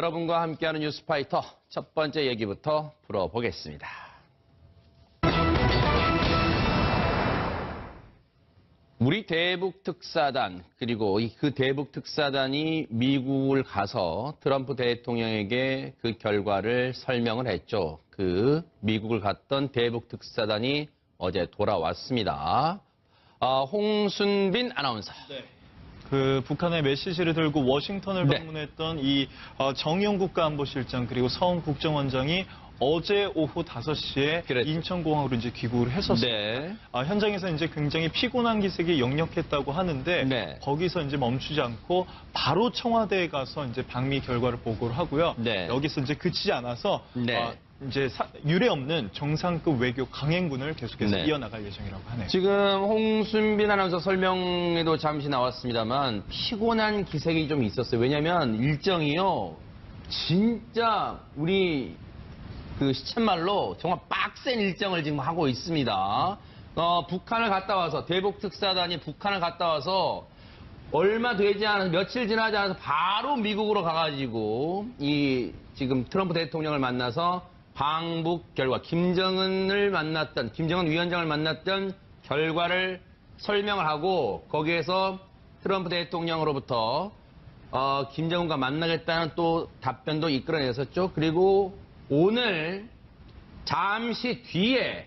여러분과 함께하는 뉴스파이터 첫 번째 얘기부터 풀어보겠습니다. 우리 대북 특사단 그리고 이그 대북 특사단이 미국을 가서 트럼프 대통령에게 그 결과를 설명을 했죠. 그 미국을 갔던 대북 특사단이 어제 돌아왔습니다. 아, 홍순빈 아나운서. 그 북한의 메시지를 들고 워싱턴을 네. 방문했던 이 어, 정용 국가안보실장 그리고 서훈 국정원장이 어제 오후 5시에 그랬죠. 인천공항으로 이제 귀국을 했었어요. 네. 아, 현장에서 이제 굉장히 피곤한 기색이 역력했다고 하는데 네. 거기서 이제 멈추지 않고 바로 청와대에 가서 이제 방미 결과를 보고를 하고요. 네. 여기서 이제 그치지 않아서 네. 아, 이제 사- 유례 없는 정상급 외교 강행군을 계속해서 네. 이어나갈 예정이라고 하네요. 지금 홍순빈 아나운서 설명에도 잠시 나왔습니다만 피곤한 기색이 좀 있었어요. 왜냐하면 일정이요. 진짜 우리 그 시쳇말로 정말 빡센 일정을 지금 하고 있습니다. 어, 북한을 갔다 와서 대북 특사단이 북한을 갔다 와서 얼마 되지 않아서 며칠 지나지 않아서 바로 미국으로 가가지고 이 지금 트럼프 대통령을 만나서 방북 결과 김정은을 만났던 김정은 위원장을 만났던 결과를 설명을 하고 거기에서 트럼프 대통령으로부터 어, 김정은과 만나겠다는 또 답변도 이끌어냈었죠. 그리고 오늘 잠시 뒤에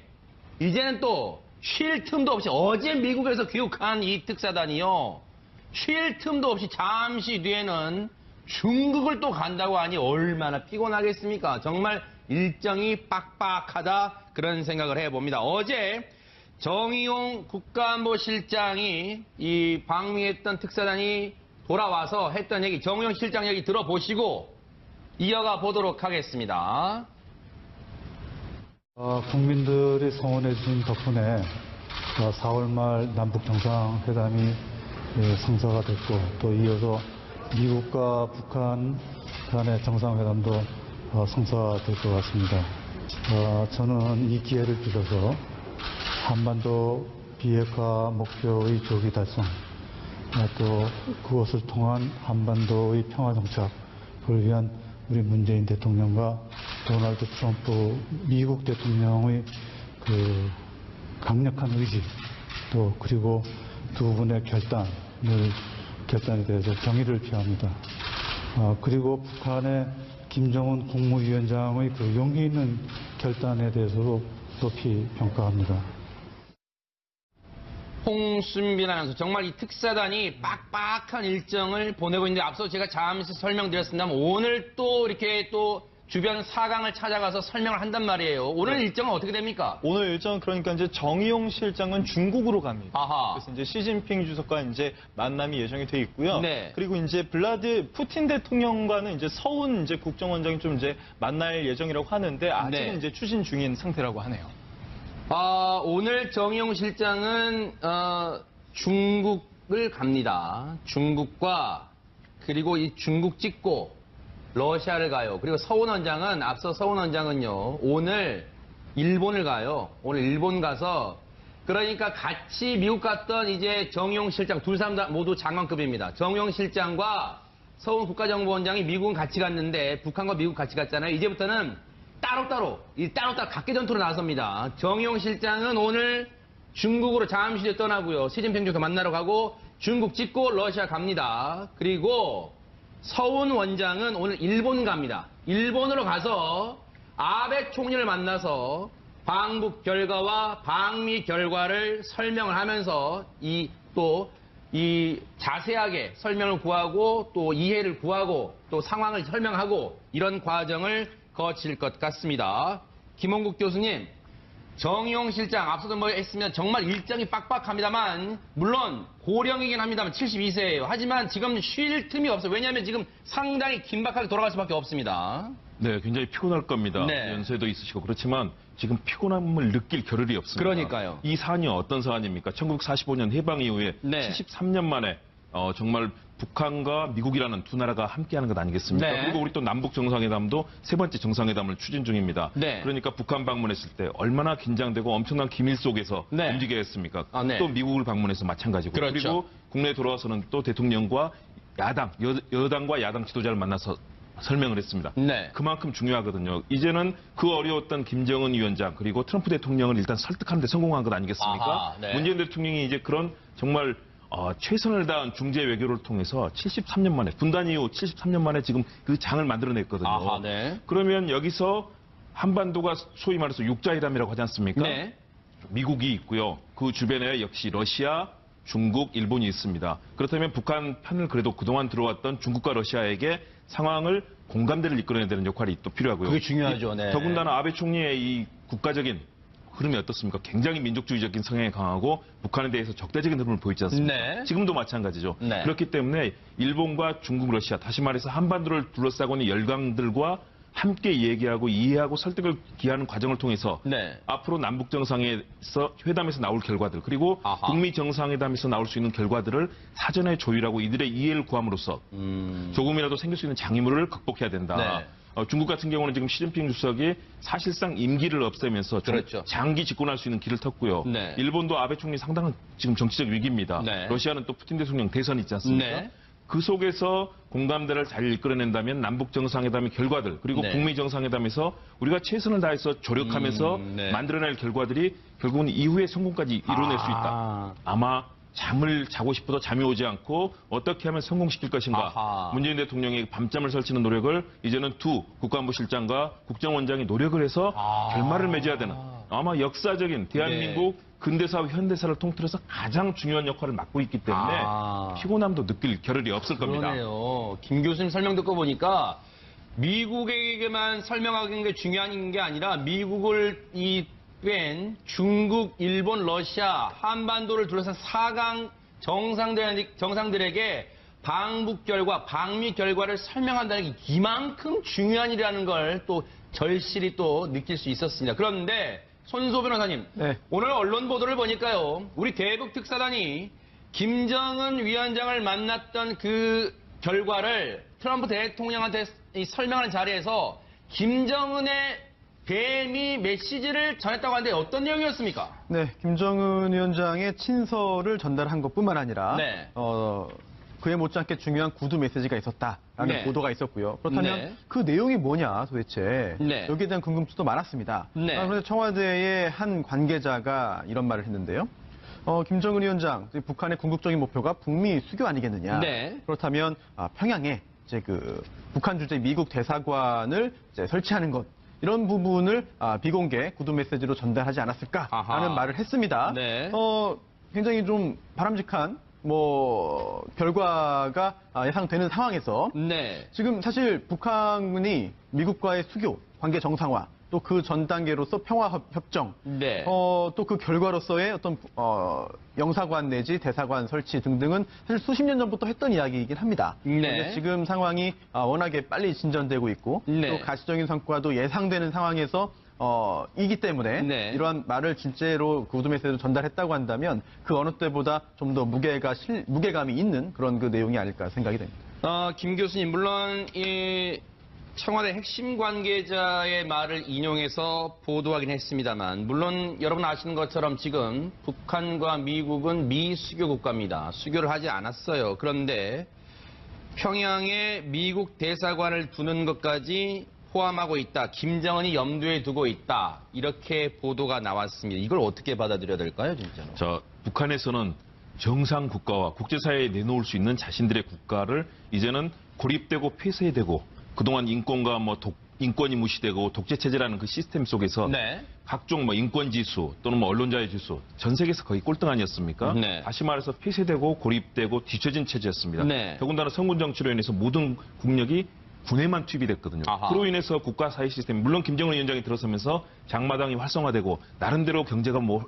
이제는 또 쉴 틈도 없이 어제 미국에서 귀국한 이 특사단이요. 쉴 틈도 없이 잠시 뒤에는 중국을 또 간다고 하니 얼마나 피곤하겠습니까? 정말 일정이 빡빡하다 그런 생각을 해봅니다. 어제 정의용 국가안보실장이 이 방미했던 특사단이 돌아와서 했던 얘기 정의용 실장 얘기 들어보시고 이어가 보도록 하겠습니다. 어, 국민들이 성원해 주신 덕분에 어, 4월 말 남북 정상회담이 예, 성사가 됐고 또 이어서 미국과 북한 간의 정상회담도 어, 성사될 것 같습니다. 어, 저는 이 기회를 빌어서 한반도 비핵화 목표의 조기 달성 어, 또 그것을 통한 한반도의 평화 정착을 위한 우리 문재인 대통령과 도널드 트럼프 미국 대통령의 그 강력한 의지 또 그리고 두 분의 결단을 결단에 대해서 경의를 표합니다. 어, 그리고 북한의 김정은 국무위원장의 그 용기 있는 결단에 대해서도 높이 평가합니다. 홍순빈 아나운서 정말 이 특사단이 빡빡한 일정을 보내고 있는데 앞서 제가 잠시 설명드렸습니다만 오늘 또 이렇게 또 주변 사강을 찾아가서 설명을 한단 말이에요. 오늘 일정은 어떻게 됩니까? 오늘 일정 그러니까 이제 정의용 실장은 중국으로 갑니다. 아하. 그래서 이제 시진핑 주석과 이제 만남이 예정이 돼 있고요. 네. 그리고 이제 블라드 푸틴 대통령과는 이제 서훈 이제 국정원장이 좀 이제 만날 예정이라고 하는데 아직은 네. 이제 추진 중인 상태라고 하네요. 아, 오늘 정용 실장은 어, 중국을 갑니다. 중국과 그리고 이 중국 찍고 러시아를 가요. 그리고 서훈 원장은 앞서 서훈 원장은요 오늘 일본을 가요. 오늘 일본 가서 그러니까 같이 미국 갔던 이제 정용 실장 둘 사람 다 모두 장관급입니다. 정용 실장과 서훈 국가정보원장이 미국은 같이 갔는데 북한과 미국 같이 갔잖아요. 이제부터는 따로따로 이 따로따로 각계 전투로 나섭니다. 정용 실장은 오늘 중국으로 잠시 뒤에 떠나고요. 시진핑 주석 만나러 가고 중국 찍고 러시아 갑니다. 그리고 서훈 원장은 오늘 일본 갑니다. 일본으로 가서 아베 총리를 만나서 방북 결과와 방미 결과를 설명을 하면서 이 또이 자세하게 설명을 구하고 또 이해를 구하고 또 상황을 설명하고 이런 과정을 거칠 것 같습니다. 김원국 교수님, 정용 실장 앞서도 뭐 했으면 정말 일정이 빡빡합니다만 물론 고령이긴 합니다만 72세예요. 하지만 지금 쉴 틈이 없어요. 왜냐하면 지금 상당히 긴박하게 돌아갈 수밖에 없습니다. 네, 굉장히 피곤할 겁니다. 네. 연세도 있으시고 그렇지만 지금 피곤함을 느낄 겨를이 없습니다. 그러니까요. 이 사안이 어떤 사안입니까? 1945년 해방 이후에 네. 73년 만에 어, 정말 북한과 미국이라는 두 나라가 함께하는 것 아니겠습니까? 네. 그리고 우리 또 남북 정상회담도 세 번째 정상회담을 추진 중입니다. 네. 그러니까 북한 방문했을 때 얼마나 긴장되고 엄청난 기밀 속에서 네. 움직여야 했습니까? 아, 네. 또 미국을 방문해서 마찬가지고 그렇죠. 리고 국내에 돌아와서는 또 대통령과 야당, 여, 여당과 야당 지도자를 만나서 설명을 했습니다. 네. 그만큼 중요하거든요. 이제는 그 어려웠던 김정은 위원장 그리고 트럼프 대통령을 일단 설득하는 데 성공한 것 아니겠습니까? 아하, 네. 문재인 대통령이 이제 그런 정말 어, 최선을 다한 중재 외교를 통해서 73년 만에 분단 이후 73년 만에 지금 그 장을 만들어냈거든요. 아하, 네. 그러면 여기서 한반도가 소위 말해서 육자회담이라고 하지 않습니까? 네. 미국이 있고요. 그 주변에 역시 러시아, 중국, 일본이 있습니다. 그렇다면 북한 편을 그래도 그동안 들어왔던 중국과 러시아에게 상황을 공감대를 이끌어내야 되는 역할이 또 필요하고요. 그게 중요하죠, 네. 더군다나 아베 총리의 이 국가적인 흐름이 어떻습니까? 굉장히 민족주의적인 성향이 강하고 북한에 대해서 적대적인 흐름을 보이지 않습니까? 네. 지금도 마찬가지죠. 네. 그렇기 때문에 일본과 중국, 러시아, 다시 말해서 한반도를 둘러싸고 있는 열강들과 함께 얘기하고 이해하고 설득을 기하는 과정을 통해서 네. 앞으로 남북 정상에서 회담에서 나올 결과들 그리고 아하. 북미 정상회담에서 나올 수 있는 결과들을 사전에 조율하고 이들의 이해를 구함으로써 음. 조금이라도 생길 수 있는 장애물을 극복해야 된다. 네. 어, 중국 같은 경우는 지금 시진핑 주석이 사실상 임기를 없애면서 좀 그렇죠. 장기 집권할 수 있는 길을 텄고요. 네. 일본도 아베 총리 상당한 지금 정치적 위기입니다. 네. 러시아는 또 푸틴 대통령 대선 있지 않습니까? 네. 그 속에서 공감대를 잘 이끌어낸다면 남북 정상회담의 결과들 그리고 네. 북미 정상회담에서 우리가 최선을 다해서 조력하면서 음, 네. 만들어낼 결과들이 결국은 이후의 성공까지 이뤄낼 수 있다. 아. 아마 잠을 자고 싶어도 잠이 오지 않고 어떻게 하면 성공시킬 것인가. 아하. 문재인 대통령이 밤잠을 설치는 노력을 이제는 두 국가안보 실장과 국정원장이 노력을 해서 아. 결말을 맺어야 되는 아마 역사적인 대한민국 네. 근대사와 현대사를 통틀어서 가장 중요한 역할을 맡고 있기 때문에 아. 피곤함도 느낄 겨를이 없을 겁니다. 그러네요. 김 교수님 설명 듣고 보니까 미국에게만 설명하는 게 중요한 게 아니라 미국을 이 뺀 중국, 일본, 러시아, 한반도를 둘러싼 4강 정상들, 정상들에게 방북 결과, 방미 결과를 설명한다는 게 이만큼 중요한 일이라는 걸 또 절실히 또 느낄 수 있었습니다. 그런데 손소 변호사님, 네. 오늘 언론 보도를 보니까요, 우리 대북 특사단이 김정은 위원장을 만났던 그 결과를 트럼프 대통령한테 이 설명하는 자리에서 김정은의 대미 메시지를 전했다고 하는데 어떤 내용이었습니까? 네, 김정은 위원장의 친서를 전달한 것뿐만 아니라 네. 어, 그에 못지않게 중요한 구두 메시지가 있었다라는 네. 보도가 있었고요. 그렇다면 네. 그 내용이 뭐냐 도대체 네. 여기에 대한 궁금증도 많았습니다. 네. 아, 그런데 청와대의 한 관계자가 이런 말을 했는데요. 어, 김정은 위원장, 북한의 궁극적인 목표가 북미 수교 아니겠느냐. 네. 그렇다면 아, 평양에 이제 그 북한 주재 미국 대사관을 이제 설치하는 것 이런 부분을 아, 비공개 구두 메시지로 전달하지 않았을까라는 아하. 말을 했습니다. 네. 어, 굉장히 좀 바람직한 뭐 결과가 아, 예상되는 상황에서 네. 지금 사실 북한이 미국과의 수교, 관계 정상화, 또 그 전 단계로서 평화 협- 협정, 네. 어, 또 그 결과로서의 어떤 어, 영사관 내지 대사관 설치 등등은 사실 수십 년 전부터 했던 이야기이긴 합니다. 네. 그런데 지금 상황이 아, 워낙에 빨리 진전되고 있고 네. 또 가시적인 성과도 예상되는 상황에서 어, 이기 때문에 네. 이러한 말을 실제로 그 구두 메시지로 전달했다고 한다면 그 어느 때보다 좀 더 무게가 실, 무게감이 있는 그런 그 내용이 아닐까 생각이 됩니다. 어, 김 교수님, 물론 이 청와대 핵심 관계자의 말을 인용해서 보도하긴 했습니다만, 물론 여러분 아시는 것처럼 지금 북한과 미국은 미수교 국가입니다. 수교를 하지 않았어요. 그런데 평양에 미국 대사관을 두는 것까지 포함하고 있다. 김정은이 염두에 두고 있다. 이렇게 보도가 나왔습니다. 이걸 어떻게 받아들여야 될까요, 진짜로? 자, 북한에서는 정상 국가와 국제사회에 내놓을 수 있는 자신들의 국가를 이제는 고립되고 폐쇄되고 그동안 인권과 뭐 독, 인권이 무시되고 독재 체제라는 그 시스템 속에서 네. 각종 뭐 인권 지수 또는 뭐 언론자의 지수 전 세계에서 거의 꼴등 아니었습니까? 네. 다시 말해서 폐쇄되고 고립되고 뒤처진 체제였습니다. 네. 더군다나 성군 정치로 인해서 모든 국력이 군에만 투입이 됐거든요. 아하. 그로 인해서 국가 사회 시스템 물론 김정은 위원장이 들어서면서 장마당이 활성화되고 나름대로 경제가 뭐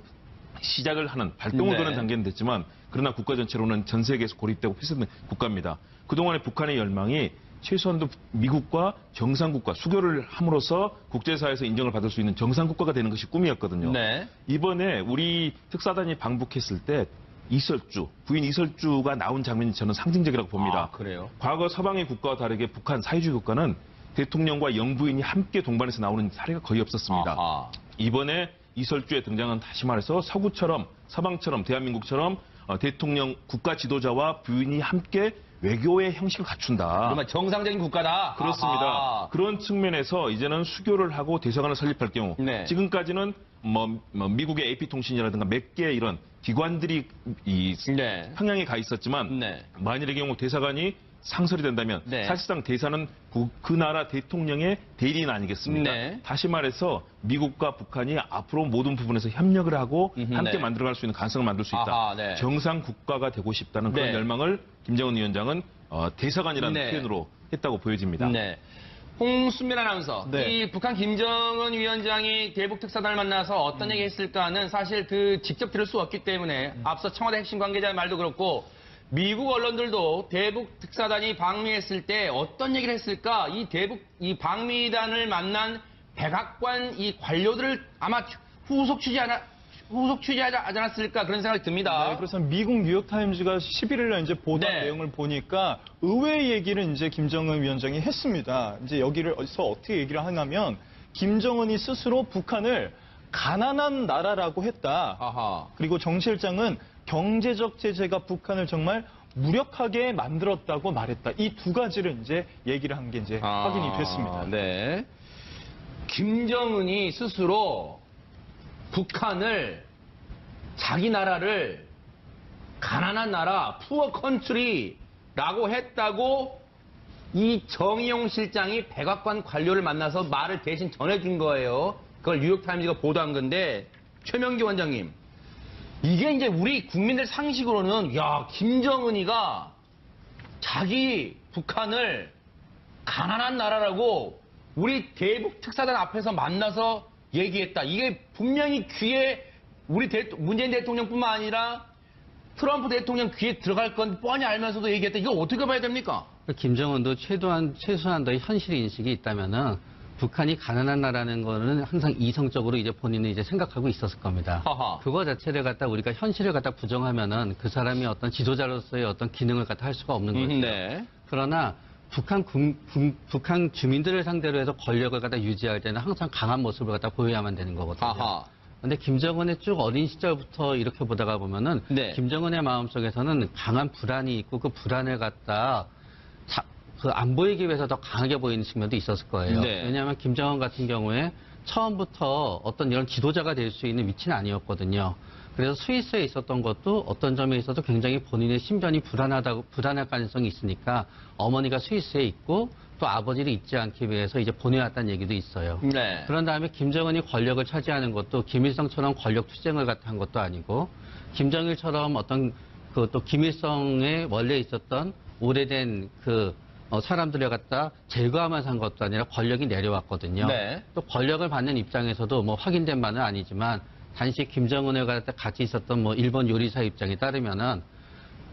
시작을 하는 발동을 네. 거는 단계는 됐지만 그러나 국가 전체로는 전 세계에서 고립되고 폐쇄된 국가입니다. 그동안의 북한의 열망이 최소한도 미국과 정상국가 수교를 함으로써 국제사회에서 인정을 받을 수 있는 정상국가가 되는 것이 꿈이었거든요. 네. 이번에 우리 특사단이 방북했을 때 이설주, 부인 이설주가 나온 장면이 저는 상징적이라고 봅니다. 아, 그래요? 과거 서방의 국가와 다르게 북한 사회주의 국가는 대통령과 영부인이 함께 동반해서 나오는 사례가 거의 없었습니다. 아하. 이번에 이설주의 등장은 다시 말해서 서구처럼 서방처럼 대한민국처럼 어, 대통령 국가 지도자와 부인이 함께 외교의 형식을 갖춘다. 그러면 정상적인 국가다. 그렇습니다. 아하. 그런 측면에서 이제는 수교를 하고 대사관을 설립할 경우 네. 지금까지는 뭐, 뭐 미국의 AP통신이라든가 몇 개의 이런 기관들이 이 네. 평양에 가 있었지만 네. 만일의 경우 대사관이 상설이 된다면 네. 사실상 대사는 그, 그 나라 대통령의 대리인 아니겠습니까? 네. 다시 말해서 미국과 북한이 앞으로 모든 부분에서 협력을 하고 음흠, 함께 네. 만들어갈 수 있는 가능성을 만들 수 있다. 아하, 네. 정상 국가가 되고 싶다는 그런 네. 열망을 김정은 위원장은 어, 대사관이라는 네. 표현으로 했다고 보여집니다. 네. 홍순민 아나운서, 네. 이 북한 김정은 위원장이 대북 특사단을 만나서 어떤 얘기 했을까는 사실 그 직접 들을 수 없기 때문에 앞서 청와대 핵심 관계자의 말도 그렇고 미국 언론들도 대북 특사단이 방미했을 때 어떤 얘기를 했을까? 이 대북 이 방미단을 만난 백악관 이 관료들을 아마 후속 취재 하나 후속 취재하지 않았을까 그런 생각이 듭니다. 네, 그래서 미국 뉴욕타임즈가 11일 날 이제 보도한 네. 내용을 보니까 의외의 얘기를 이제 김정은 위원장이 했습니다. 이제 여기를 어디서 어떻게 얘기를 하냐면 김정은이 스스로 북한을 가난한 나라라고 했다. 아하. 그리고 정 실장은 경제적 제재가 북한을 정말 무력하게 만들었다고 말했다. 이 두 가지를 이제 얘기를 한 게 이제 아, 확인이 됐습니다. 네. 김정은이 스스로 북한을 자기 나라를 가난한 나라, 푸어 컨트리라고 했다고 이 정의용 실장이 백악관 관료를 만나서 말을 대신 전해준 거예요. 그걸 뉴욕타임즈가 보도한 건데 최명기 원장님 이게 이제 우리 국민들 상식으로는 야 김정은이가 자기 북한을 가난한 나라라고 우리 대북 특사단 앞에서 만나서 얘기했다. 이게 분명히 귀에 우리 대- 문재인 대통령뿐만 아니라 트럼프 대통령 귀에 들어갈 건 뻔히 알면서도 얘기했다. 이거 어떻게 봐야 됩니까? 김정은도 최소한 최소한도의 현실 인식이 있다면은 북한이 가난한 나라는 거는 항상 이성적으로 이제 본인은 이제 생각하고 있었을 겁니다. 하하. 그거 자체를 갖다 우리가 현실을 갖다 부정하면은 그 사람이 어떤 지도자로서의 어떤 기능을 갖다 할 수가 없는 거죠. 음, 네. 그러나 북한 군- 군- 북한 주민들을 상대로 해서 권력을 갖다 유지할 때는 항상 강한 모습을 갖다 보여야만 되는 거거든요. 하하. 근데 김정은의 쭉 어린 시절부터 이렇게 보다가 보면은 네. 김정은의 마음속에서는 강한 불안이 있고 그 불안을 갖다 자- 그 안 보이기 위해서 더 강하게 보이는 측면도 있었을 거예요. 네. 왜냐하면 김정은 같은 경우에 처음부터 어떤 이런 지도자가 될 수 있는 위치는 아니었거든요. 그래서 스위스에 있었던 것도 어떤 점에 있어서 굉장히 본인의 신변이 불안하다고 불안할 가능성이 있으니까 어머니가 스위스에 있고 또 아버지를 잊지 않기 위해서 이제 보내왔다는 얘기도 있어요. 네. 그런 다음에 김정은이 권력을 차지하는 것도 김일성처럼 권력 투쟁을 갖다 한 것도 아니고 김정일처럼 어떤 그 또 김일성에 원래 있었던 오래된 그 어, 사람들을 갖다 제거하면서 한 것도 아니라 권력이 내려왔거든요. 네. 또 권력을 받는 입장에서도 뭐 확인된 바는 아니지만 김정은을 갖다 같이 있었던 뭐 일본 요리사 입장에 따르면은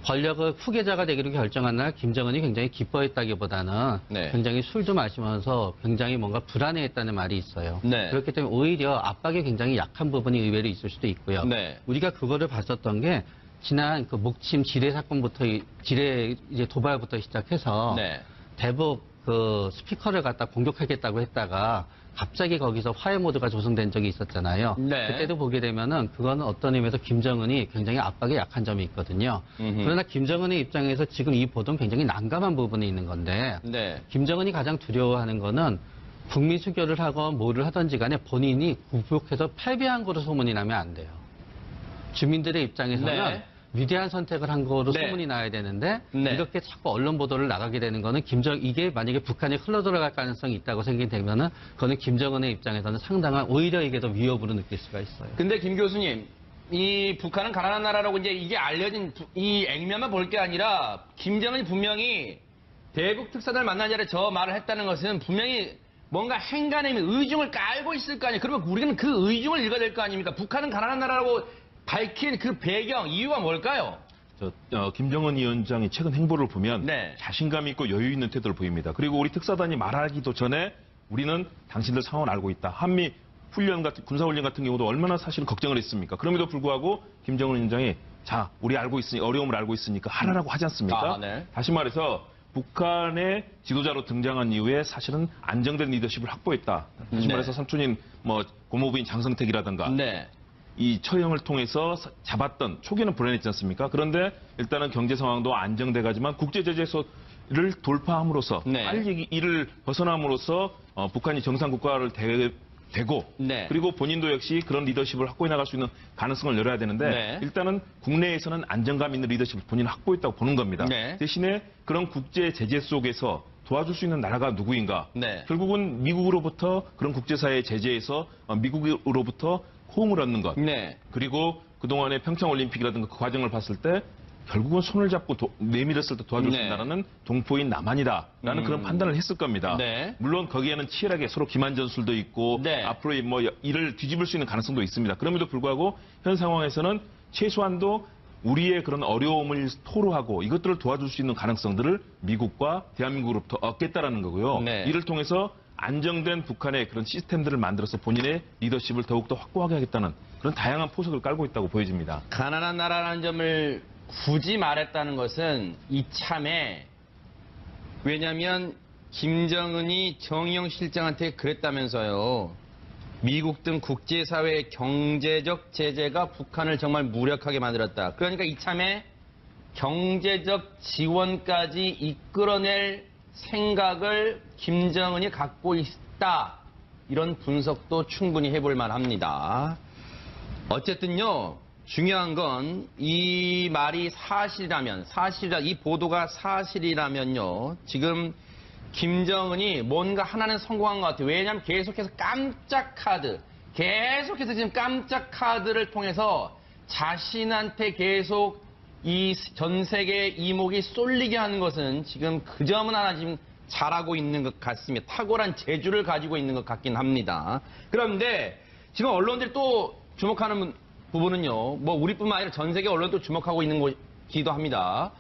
권력을 후계자가 되기로 결정한 날 김정은이 굉장히 기뻐했다기보다는 네. 굉장히 술도 마시면서 굉장히 뭔가 불안해했다는 말이 있어요. 네. 그렇기 때문에 오히려 압박이 굉장히 약한 부분이 의외로 있을 수도 있고요. 네. 우리가 그거를 봤었던 게 지난 그 목침 지뢰 사건부터 이- 지뢰 이제 도발부터 시작해서 네. 대북 그 스피커를 갖다 공격하겠다고 했다가 갑자기 거기서 화해 모드가 조성된 적이 있었잖아요. 네. 그때도 보게 되면은 그거는 어떤 의미에서 김정은이 굉장히 압박에 약한 점이 있거든요. 음흠. 그러나 김정은의 입장에서 지금 이 보도는 굉장히 난감한 부분이 있는 건데 네. 김정은이 가장 두려워하는 거는 국민 수교를 하건 뭐를 하든지 간에 본인이 굴복해서 패배한 거로 소문이 나면 안 돼요. 주민들의 입장에서는 네. 위대한 선택을 한 거로 네. 소문이 나야 되는데 네. 이렇게 자꾸 언론 보도를 나가게 되는 거는 김정 이게 만약에 북한이 흘러 들어갈 가능성이 있다고 생각되면은 그거는 김정은의 입장에서는 상당한 오히려 이게 더 위협으로 느낄 수가 있어요. 근데 김 교수님, 이 북한은 가난한 나라라고 이제 이게 알려진 부- 이 액면만 볼 게 아니라 김정은이 분명히 대북 특사단을 만난 자리에 저 말을 했다는 것은 분명히 뭔가 행간의 의중을 깔고 있을 거 아니에요. 그러면 우리는 그 의중을 읽어야 될 거 아닙니까? 북한은 가난한 나라라고 밝힌 그 배경, 이유가 뭘까요? 저, 어, 김정은 위원장의 최근 행보를 보면 네. 자신감 있고 여유 있는 태도를 보입니다. 그리고 우리 특사단이 말하기도 전에 우리는 당신들 상황을 알고 있다. 한미 훈련 같은 군사 훈련 같은 경우도 얼마나 사실은 걱정을 했습니까? 그럼에도 불구하고 김정은 위원장이 자 우리 알고 있으니 어려움을 알고 있으니까 하라라고 하지 않습니까? 아, 네. 다시 말해서 북한의 지도자로 등장한 이후에 사실은 안정된 리더십을 확보했다. 다시 네. 말해서 삼촌인 뭐 고모부인 장성택이라든가 네. 이 처형을 통해서 사- 잡았던 초기에는 불안했지 않습니까? 그런데 일단은 경제 상황도 안정돼 가지만 국제 제재소를 돌파함으로써 네. 빨리 이를 벗어남으로써 어, 북한이 정상 국가를 대, 되고 네. 그리고 본인도 역시 그런 리더십을 확보해 나갈 수 있는 가능성을 열어야 되는데 네. 일단은 국내에서는 안정감 있는 리더십을 본인은 확보했다고 보는 겁니다. 네. 대신에 그런 국제 제재 속에서 도와줄 수 있는 나라가 누구인가? 네. 결국은 미국으로부터 그런 국제사회 제재에서 어, 미국으로부터 호응을 얻는 것. 네. 그리고 그동안의 평창올림픽이라든가 그 과정을 봤을 때 결국은 손을 잡고 도- 내밀었을 때 도와줄 수 네. 있는 나라는 동포인 남한이다라는 음. 그런 판단을 했을 겁니다. 네. 물론 거기에는 치열하게 서로 기만 전술도 있고 네. 앞으로 뭐 이를 뒤집을 수 있는 가능성도 있습니다. 그럼에도 불구하고 현 상황에서는 최소한도 우리의 그런 어려움을 토로하고 이것들을 도와줄 수 있는 가능성들을 미국과 대한민국으로부터 얻겠다라는 거고요. 네. 이를 통해서 안정된 북한의 그런 시스템들을 만들어서 본인의 리더십을 더욱더 확고하게 하겠다는 그런 다양한 포석을 깔고 있다고 보여집니다. 가난한 나라라는 점을 굳이 말했다는 것은 이참에 왜냐하면 김정은이 정의용 실장한테 그랬다면서요. 미국 등 국제사회의 경제적 제재가 북한을 정말 무력하게 만들었다. 그러니까 이참에 경제적 지원까지 이끌어낼 생각을 김정은이 갖고 있다. 이런 분석도 충분히 해볼 만합니다. 어쨌든요, 중요한 건 이 말이 사실이라면, 사실이라, 이 보도가 사실이라면요, 지금 김정은이 뭔가 하나는 성공한 것 같아요. 왜냐하면 계속해서 깜짝 카드, 계속해서 지금 깜짝 카드를 통해서 자신한테 계속 이 전 세계 이목이 쏠리게 하는 것은 지금 그 점은 하나 지금 잘하고 있는 것 같습니다. 탁월한 재주를 가지고 있는 것 같긴 합니다. 그런데 지금 언론들이 또 주목하는 부분은요, 뭐 우리뿐만 아니라 전 세계 언론도 주목하고 있는 것이기도 합니다.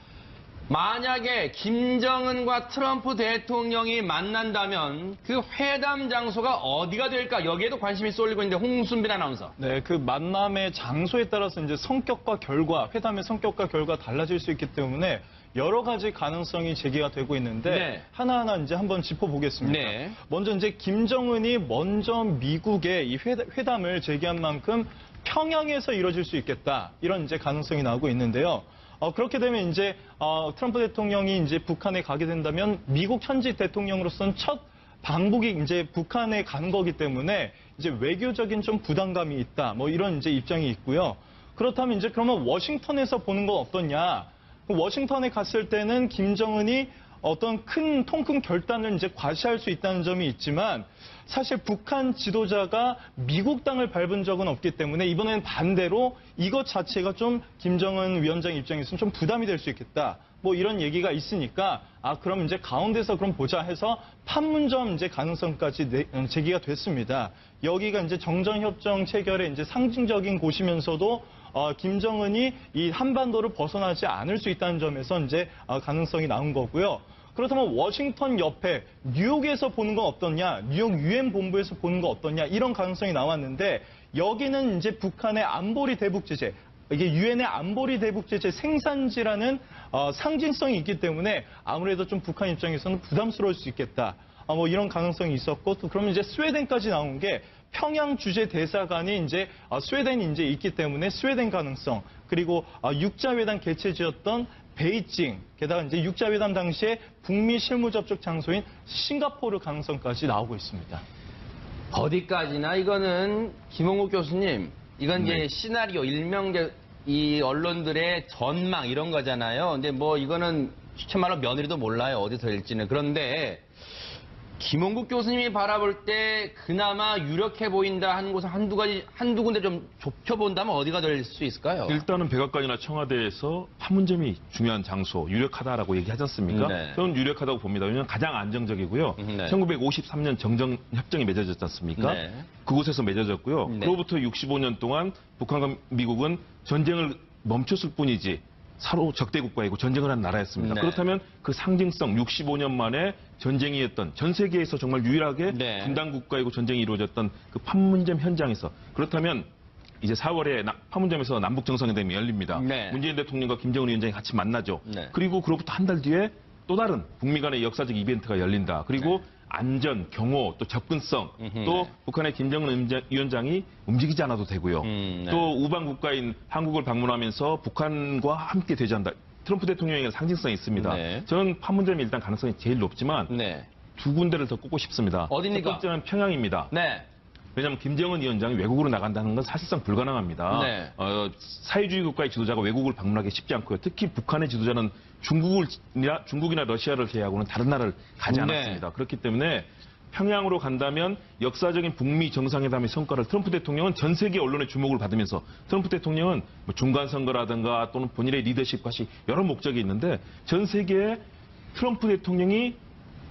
만약에 김정은과 트럼프 대통령이 만난다면 그 회담 장소가 어디가 될까 여기에도 관심이 쏠리고 있는데 홍순빈 아나운서. 네, 그 만남의 장소에 따라서 이제 성격과 결과, 회담의 성격과 결과 달라질 수 있기 때문에 여러 가지 가능성이 제기가 되고 있는데 네. 하나하나 이제 한번 짚어보겠습니다. 네. 먼저 이제 김정은이 먼저 미국에 이 회- 회담을 제기한 만큼 평양에서 이뤄질 수 있겠다 이런 이제 가능성이 나오고 있는데요. 어, 그렇게 되면 이제 어, 트럼프 대통령이 이제 북한에 가게 된다면 미국 현직 대통령으로서는 첫 방북이 이제 북한에 간 거기 때문에 이제 외교적인 좀 부담감이 있다. 뭐 이런 이제 입장이 있고요. 그렇다면 이제 그러면 워싱턴에서 보는 건 어떠냐? 워싱턴에 갔을 때는 김정은이 어떤 큰 통큰 결단을 이제 과시할 수 있다는 점이 있지만 사실 북한 지도자가 미국 땅을 밟은 적은 없기 때문에 이번에는 반대로 이것 자체가 좀 김정은 위원장 입장에서는 좀 부담이 될 수 있겠다. 뭐 이런 얘기가 있으니까 아 그럼 이제 가운데서 그럼 보자 해서 판문점 이제 가능성까지 내- 음, 제기가 됐습니다. 여기가 이제 정전협정 체결의 이제 상징적인 곳이면서도 어, 김정은이 이 한반도를 벗어나지 않을 수 있다는 점에서 이제 어, 가능성이 나온 거고요. 그렇다면 워싱턴 옆에 뉴욕에서 보는 건 어떠냐, 뉴욕 유엔 본부에서 보는 건 어떠냐 이런 가능성이 나왔는데 여기는 이제 북한의 안보리 대북 제재, 이게 유엔의 안보리 대북 제재 생산지라는 어, 상징성이 있기 때문에 아무래도 좀 북한 입장에서는 부담스러울 수 있겠다. 아, 뭐 이런 가능성이 있었고 또 그러면 이제 스웨덴까지 나온 게 평양 주재 대사관이 이제 아, 스웨덴이 이제 있기 때문에 스웨덴 가능성 그리고 아, 육자회담 개최지였던 베이징 게다가 이제 육자회담 당시에 북미 실무 접촉 장소인 싱가포르 가능성까지 나오고 있습니다. 어디까지나 이거는 김홍국 교수님, 이건 이제 네. 시나리오, 일명 이 언론들의 전망 이런 거잖아요. 근데 뭐 이거는 추천말로 며느리도 몰라요. 어디서 될지는. 그런데 김홍국 교수님이 바라볼 때 그나마 유력해 보인다 하는 곳은 한두 가지, 한두 군데 좀 좁혀본다면 어디가 될 수 있을까요? 일단은 백악관이나 청와대에서 판문점이 중요한 장소, 유력하다라고 얘기하지 않습니까? 네. 저는 유력하다고 봅니다. 왜냐하면 가장 안정적이고요. 음, 네. 1953년 정정 협정이 맺어졌지 않습니까? 네. 그곳에서 맺어졌고요. 네. 그로부터 65년 동안 북한과 미국은 전쟁을 멈췄을 뿐이지 서로 적대 국가이고 전쟁을 한 나라였습니다. 네. 그렇다면 그 상징성 65년 만에 전쟁이었던 전 세계에서 정말 유일하게 네. 분단 국가이고 전쟁이 이루어졌던 그 판문점 현장에서 그렇다면 이제 4월에 판문점에서 남북 정상회담이 열립니다. 네. 문재인 대통령과 김정은 위원장이 같이 만나죠. 네. 그리고 그로부터 한 달 뒤에 또 다른 북미 간의 역사적 이벤트가 열린다. 그리고 네. 안전, 경호, 또 접근성, 음흠, 또 네. 북한의 김정은 위원장이 움직이지 않아도 되고요. 음, 네. 또 우방 국가인 한국을 방문하면서 북한과 함께 대전다. 트럼프 대통령의 상징성이 있습니다. 네. 저는 판문점이 일단 가능성이 제일 높지만 네. 두 군데를 더 꼽고 싶습니다. 어디입니까? 첫 번째는 평양입니다. 네. 왜냐하면 김정은 위원장이 외국으로 나간다는 건 사실상 불가능합니다. 네. 어, 사회주의 국가의 지도자가 외국을 방문하기 쉽지 않고요. 특히 북한의 지도자는 중국을 중국이나 러시아를 제외하고는 다른 나라를 가지 네. 않았습니다. 그렇기 때문에 평양으로 간다면 역사적인 북미 정상회담의 성과를 트럼프 대통령은 전 세계 언론의 주목을 받으면서 트럼프 대통령은 뭐 중간 선거라든가 또는 본인의 리더십 같이 여러 목적이 있는데 전 세계에 트럼프 대통령이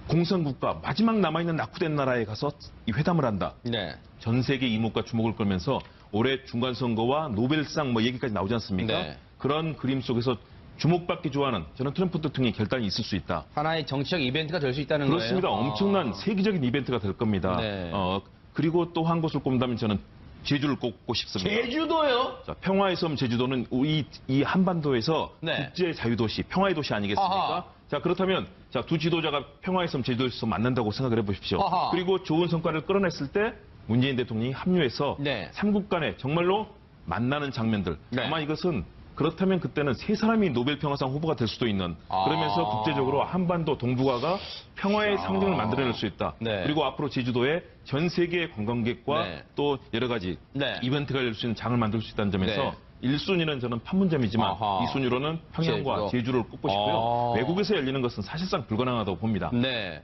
공산국가 마지막 남아있는 낙후된 나라에 가서 이 회담을 한다. 네. 전 세계 이목과 주목을 끌면서 올해 중간 선거와 노벨상 뭐 얘기까지 나오지 않습니까? 네. 그런 그림 속에서 주목받기 좋아하는 저는 트럼프 대통령의 결단이 있을 수 있다. 하나의 정치적 이벤트가 될 수 있다는 그렇습니다. 거예요. 엄청난 아. 세계적인 이벤트가 될 겁니다. 네. 어, 그리고 또 한 곳을 꼽는다면 저는 제주를 꼽고 싶습니다. 제주도요? 자, 평화의 섬 제주도는 이, 이 한반도에서 네. 국제 자유도시, 평화의 도시 아니겠습니까? 아하. 자, 그렇다면 자, 두 지도자가 평화의 섬 제주도에서 만난다고 생각을 해보십시오. 아하. 그리고 좋은 성과를 끌어냈을 때 문재인 대통령이 합류해서 네. 삼국 간에 정말로 만나는 장면들. 네. 아마 이것은 그렇다면 그때는 세 사람이 노벨 평화상 후보가 될 수도 있는 아. 그러면서 국제적으로 한반도 동북아가 평화의 상징을 만들어낼 수 있다. 네. 그리고 앞으로 제주도에 전 세계 관광객과 네. 또 여러 가지 네. 이벤트가 열 수 있는 장을 만들 수 있다는 점에서 네. 일 1순위는 저는 판문점이지만 아하. 2순위로는 평양과 제주도. 제주를 꼽고 싶고요. 아. 외국에서 열리는 것은 사실상 불가능하다고 봅니다. 네.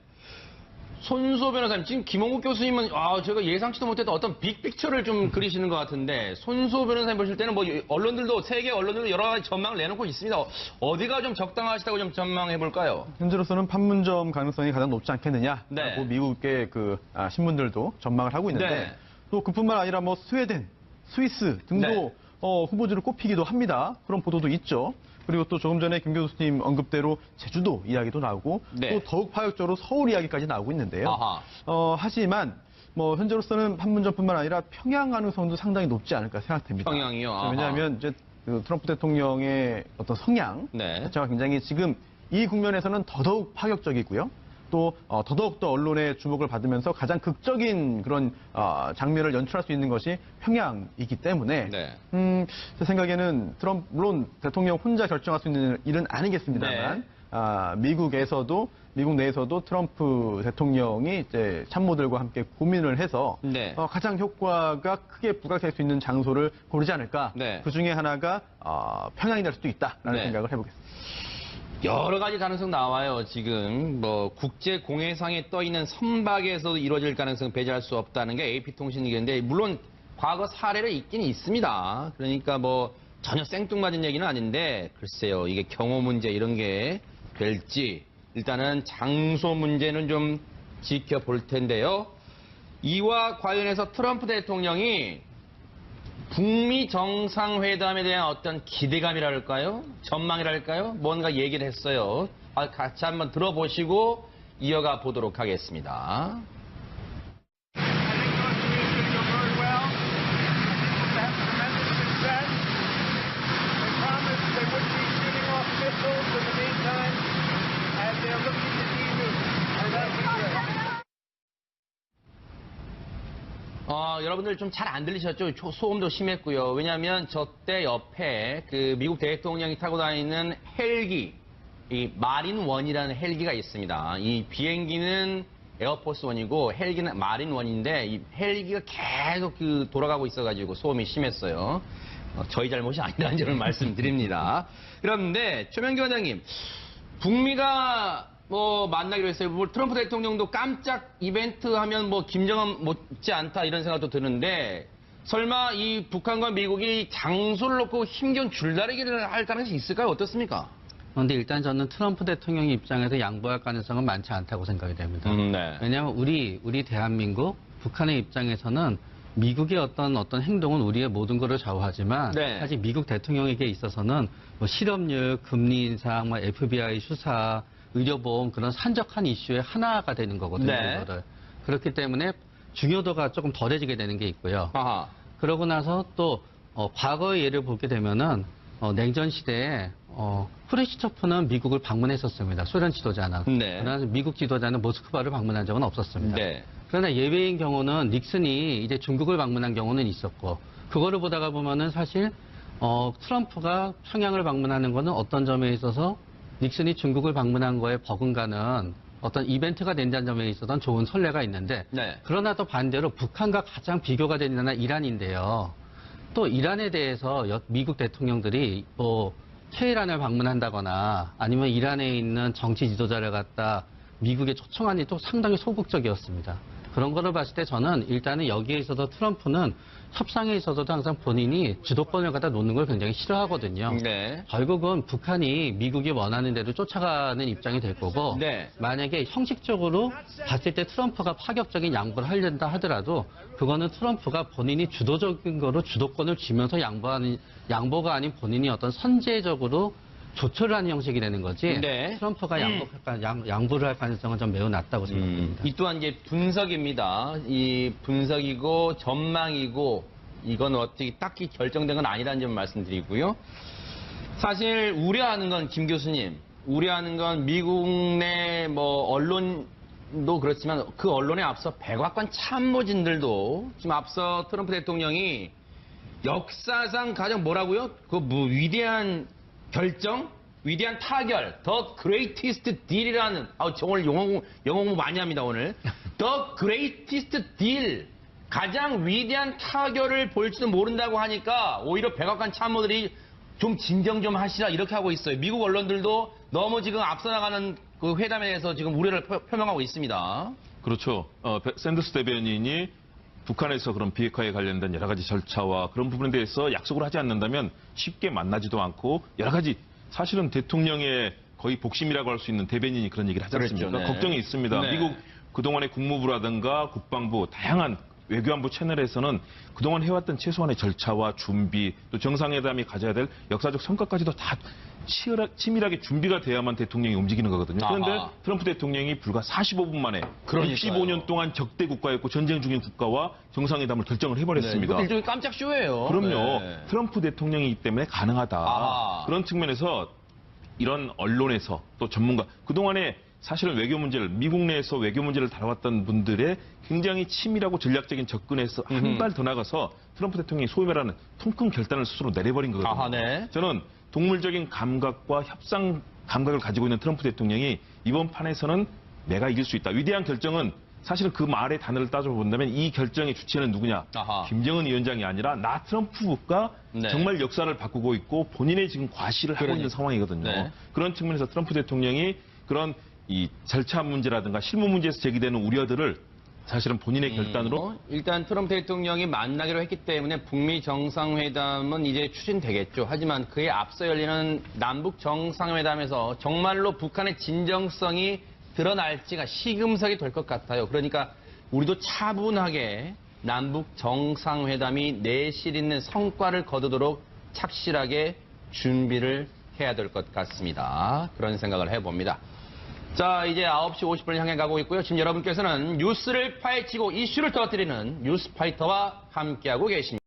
손소 변호사님, 지금 김홍국 교수님은, 아, 제가 예상치도 못했던 어떤 빅픽처를 좀 그리시는 것 같은데, 손소 변호사님 보실 때는 뭐, 언론들도, 세계 언론들도 여러 가지 전망을 내놓고 있습니다. 어디가 좀 적당하시다고 좀 전망해 볼까요? 현재로서는 판문점 가능성이 가장 높지 않겠느냐. 네. 미국의 그 아, 신문들도 전망을 하고 있는데 네. 또 그뿐만 아니라 뭐 스웨덴, 스위스 등도 네. 어, 후보지로 꼽히기도 합니다. 그런 보도도 있죠. 그리고 또 조금 전에 김 교수님 언급대로 제주도 이야기도 나오고 네. 또 더욱 파격적으로 서울 이야기까지 나오고 있는데요. 어, 하지만 뭐 현재로서는 판문점뿐만 아니라 평양 가능성도 상당히 높지 않을까 생각됩니다. 평양이요? 왜냐하면 이제 그 트럼프 대통령의 어떤 성향 네. 자체가 굉장히 지금 이 국면에서는 더더욱 파격적이고요. 또 어, 더더욱 더 언론의 주목을 받으면서 가장 극적인 그런 어, 장면을 연출할 수 있는 것이 평양이기 때문에 네. 음, 제 생각에는 트럼프 물론 대통령 혼자 결정할 수 있는 일은 아니겠습니다만 네. 아, 미국에서도 미국 내에서도 트럼프 대통령이 이제 참모들과 함께 고민을 해서 네. 어, 가장 효과가 크게 부각될 수 있는 장소를 고르지 않을까. 네. 그 중에 하나가 어, 평양이 될 수도 있다라는 네. 생각을 해보겠습니다. 여러 가지 가능성 나와요. 지금 뭐 국제 공해상에 떠 있는 선박에서도 이루어질 가능성 배제할 수 없다는 게 AP통신 얘기인데 물론 과거 사례를 있긴 있습니다. 그러니까 뭐 전혀 생뚱맞은 얘기는 아닌데 글쎄요 이게 경호 문제 이런 게 될지 일단은 장소 문제는 좀 지켜볼 텐데요. 이와 관련해서 트럼프 대통령이 북미 정상회담에 대한 어떤 기대감이랄까요? 전망이랄까요? 뭔가 얘기를 했어요. 아, 같이 한번 들어보시고 이어가 보도록 하겠습니다. 어, 여러분들 좀 잘 안 들리셨죠? 초- 소음도 심했고요. 왜냐하면 저 때 옆에 그 미국 대통령이 타고 다니는 헬기, 이 마린 원이라는 헬기가 있습니다. 이 비행기는 에어포스 원이고 헬기는 마린 원인데 이 헬기가 계속 그 돌아가고 있어가지고 소음이 심했어요. 어, 저희 잘못이 아니라는 점을 말씀드립니다. 그런데 최명기 원장님, 북미가 뭐 만나기로 했어요. 뭐 트럼프 대통령도 깜짝 이벤트 하면 뭐 김정은 못지 않다 이런 생각도 드는데 설마 이 북한과 미국이 장소를 놓고 힘겨운 줄다리기를 할 가능성이 있을까요? 어떻습니까? 그런데 일단 저는 트럼프 대통령 입장에서 양보할 가능성은 많지 않다고 생각이 됩니다. 네. 왜냐하면 우리 우리 대한민국 북한의 입장에서는 미국의 어떤 어떤 행동은 우리의 모든 것을 좌우하지만 네. 사실 미국 대통령에게 있어서는 뭐 실업률, 금리 인상, 뭐 FBI 수사, 의료보험 그런 산적한 이슈의 하나가 되는 거거든요. 네. 이거를. 그렇기 때문에 중요도가 조금 덜해지게 되는 게 있고요. 아하. 그러고 나서 또 어, 과거의 예를 보게 되면은 어, 냉전 시대에 어, 후르시초프는 미국을 방문했었습니다. 소련 지도자는. 네. 그러나 미국 지도자는 모스크바를 방문한 적은 없었습니다. 네. 그러나 예외인 경우는 닉슨이 이제 중국을 방문한 경우는 있었고 그거를 보다가 보면은 사실 어, 트럼프가 평양을 방문하는 거는 어떤 점에 있어서 닉슨이 중국을 방문한 거에 버금가는 어떤 이벤트가 된다는 점에 있어서는 좋은 선례가 있는데 네. 그러나 또 반대로 북한과 가장 비교가 되는 나라 이란인데요. 또 이란에 대해서 여- 미국 대통령들이 뭐 테헤란을 방문한다거나 아니면 이란에 있는 정치 지도자를 갖다 미국에 초청하니 또 상당히 소극적이었습니다. 그런 거를 봤을 때 저는 일단은 여기에 있어서 트럼프는 협상에 있어서도 항상 본인이 주도권을 갖다 놓는 걸 굉장히 싫어하거든요. 네. 결국은 북한이 미국이 원하는 대로 쫓아가는 입장이 될 거고 네. 만약에 형식적으로 봤을 때 트럼프가 파격적인 양보를 하려다 하더라도 그거는 트럼프가 본인이 주도적인 거로 주도권을 쥐면서 양보하는 양보가 아닌 본인이 어떤 선제적으로 조처를 하는 형식이 되는 거지 네. 트럼프가 양보, 양, 양보를 할 가능성은 좀 매우 낮다고 음, 생각합니다. 이 또한 이제 분석입니다. 이 분석이고 전망이고 이건 어떻게 딱히 결정된 건 아니라는 점 말씀드리고요. 사실 우려하는 건 김 교수님, 우려하는 건 미국 내 뭐 언론도 그렇지만 그 언론에 앞서 백악관 참모진들도 지금 앞서 트럼프 대통령이 역사상 가장 뭐라고요? 그 뭐 위대한 결정, 위대한 타결, The Greatest Deal이라는 아, 저 오늘 영어 공부, 영어 공부 많이 합니다 오늘. The Greatest Deal 가장 위대한 타결을 볼지도 모른다고 하니까 오히려 백악관 참모들이 좀 진정 좀 하시라 이렇게 하고 있어요. 미국 언론들도 너무 지금 앞서 나가는 그 회담에 대해서 지금 우려를 표- 표명하고 있습니다. 그렇죠. 어, 베- 샌더스 대변인이 북한에서 그런 비핵화에 관련된 여러 가지 절차와 그런 부분에 대해서 약속을 하지 않는다면 쉽게 만나지도 않고 여러 가지 사실은 대통령의 거의 복심이라고 할 수 있는 대변인이 그런 얘기를 하지 그렇죠, 않습니까? 네. 걱정이 있습니다. 네. 미국 그동안의 국무부라든가 국방부 다양한 외교안보 채널에서는 그동안 해왔던 최소한의 절차와 준비 또 정상회담이 가져야 될 역사적 성과까지도 다 치열하, 치밀하게 준비가 돼야만 대통령이 움직이는 거거든요. 그런데 아하. 트럼프 대통령이 불과 45분 만에 그러니까요. 65년 동안 적대 국가였고 전쟁 중인 국가와 정상회담을 결정을 네, 해버렸습니다. 이것도 일종의 깜짝 쇼예요. 그럼요. 네. 트럼프 대통령이기 때문에 가능하다. 아하. 그런 측면에서 이런 언론에서 또 전문가 그동안에 사실은 외교 문제를 미국 내에서 외교 문제를 다뤄왔던 분들의 굉장히 치밀하고 전략적인 접근에서 한. 발 더 나가서 트럼프 대통령이 소위 말하는 통큰 결단을 스스로 내려버린 거거든요. 아하, 네. 저는 동물적인 감각과 협상 감각을 가지고 있는 트럼프 대통령이 이번 판에서는 내가 이길 수 있다. 위대한 결정은 사실은 그 말의 단어를 따져본다면 이 결정의 주체는 누구냐? 아하. 김정은 위원장이 아니라 나 트럼프가 네. 정말 역사를 바꾸고 있고 본인의 지금 과시를 하고 그러니까. 있는 상황이거든요. 네. 그런 측면에서 트럼프 대통령이 그런 이 절차 문제라든가 실무 문제에서 제기되는 우려들을 사실은 본인의 결단으로 어, 일단 트럼프 대통령이 만나기로 했기 때문에 북미 정상회담은 이제 추진되겠죠. 하지만 그에 앞서 열리는 남북 정상회담에서 정말로 북한의 진정성이 드러날지가 시금석이 될 것 같아요. 그러니까 우리도 차분하게 남북 정상회담이 내실 있는 성과를 거두도록 착실하게 준비를 해야 될 것 같습니다. 그런 생각을 해봅니다. 자, 이제 9시 50분을 향해 가고 있고요. 지금 여러분께서는 뉴스를 파헤치고 이슈를 터뜨리는 뉴스파이터와 함께하고 계십니다.